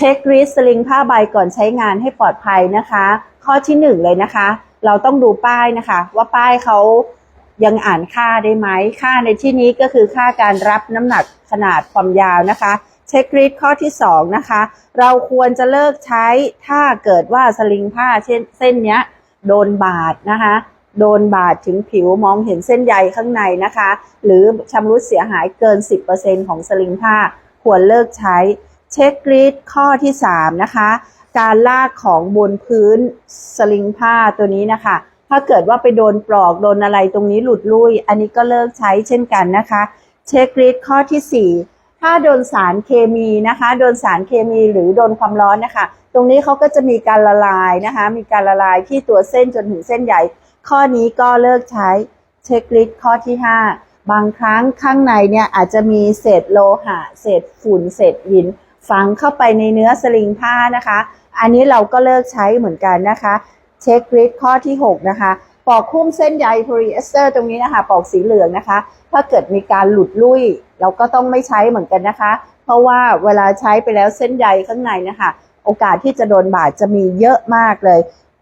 เช็คริสสลิงผ้าใบก่อนใช้งานให้ปลอดภัยนะคะ ข้อที่หนึ่งเลยนะคะ เราต้องดูป้ายนะคะ ว่าป้ายเขายังอ่านค่าได้ไหมค่าในที่นี้ก็คือค่าการรับน้ำหนักขนาดความยาวนะคะ เช็คลิสข้อที่สองนะคะ เราควรจะเลิกใช้ถ้าเกิดว่าสลิงผ้าเช่นเส้นเนี้ยโดนบาดนะคะโดนบาดถึงผิวมองเห็นเส้นใยข้างในนะคะ หรือชำรุดเสียหายเกิน 10%ของสลิงผ้า ควรเลิกใช้ เช็คลิสข้อที่ 3 นะคะ การลากของบนพื้นสลิงผ้าตัวนี้นะคะ ถ้าเกิดว่าไปโดนปลอกโดนอะไรตรงนี้หลุดลุ่ยอันนี้ก็เลิกใช้เช่นกันนะคะ เช็คลิสข้อที่ 4 ถ้าโดนสารเคมีนะคะ โดนสารเคมีหรือโดนความร้อนนะคะ ตรงนี้เขาก็จะมีการละลายนะคะ มีการละลายที่ตัวเส้นจนถึงเส้นใหญ่ ข้อนี้ก็เลิกใช้เช็คลิสข้อที่ 5 บางครั้งข้างในเนี่ยอาจจะมีเศษโลหะ เศษฝุ่น เศษหิน ฝังเข้าไปในเนื้อสลิงผ้านะคะ อันนี้เราก็เลิกใช้เหมือนกันนะคะ เช็คลิสข้อที่ 6 นะคะ ปอกคุ้มเส้นใยโพลีเอสเตอร์ตรงนี้นะคะ ปอกสีเหลืองนะคะ ถ้าเกิดมีการหลุดลุ่ย เราก็ต้องไม่ใช้เหมือนกันนะคะ เพราะว่าเวลาใช้ไปแล้วเส้นใยข้างในนะคะ โอกาสที่จะโดนบาดจะมีเยอะมากเลย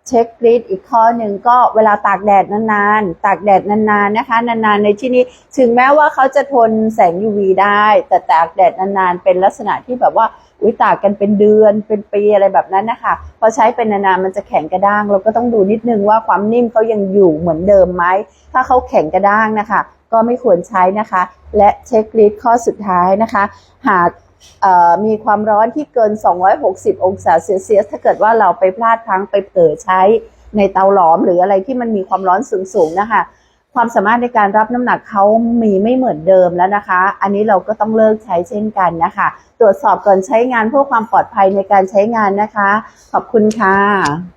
เช็คลิสอีกข้อหนึ่งก็เวลาตากแดดนานๆ ตากแดดนานๆนะคะ นานๆในที่นี้ถึงแม้ว่าเขาจะทนแสง UV ได้ แต่ตากแดดนานๆ เป็นลักษณะที่แบบว่าอุ้ยตากกันเป็นเดือนเป็นปีอะไรแบบนั้นนะคะพอใช้เป็นนานๆมันจะแข็งกระด้าง เราก็ต้องดูนิดนึงว่าความนิ่มเขายังอยู่เหมือนเดิมไหมถ้าเขาแข็งกระด้างนะคะ ก็ไม่ควรใช้นะคะ และเช็คลิสข้อสุดท้ายนะคะ หาก มีความร้อนที่เกิน 260 องศาเซลเซียส ถ้าเกิดว่าเราไปพลาดพลั้งไปเผลอใช้ในเตาหลอมหรืออะไรที่มันมีความร้อนสูงๆนะคะ ความสามารถในการรับน้ำหนักเขามีไม่เหมือนเดิมแล้วนะคะ อันนี้เราก็ต้องเลิกใช้เช่นกันนะคะ ตรวจสอบก่อนใช้งานเพื่อความปลอดภัยในการใช้งานนะคะ ขอบคุณค่ะ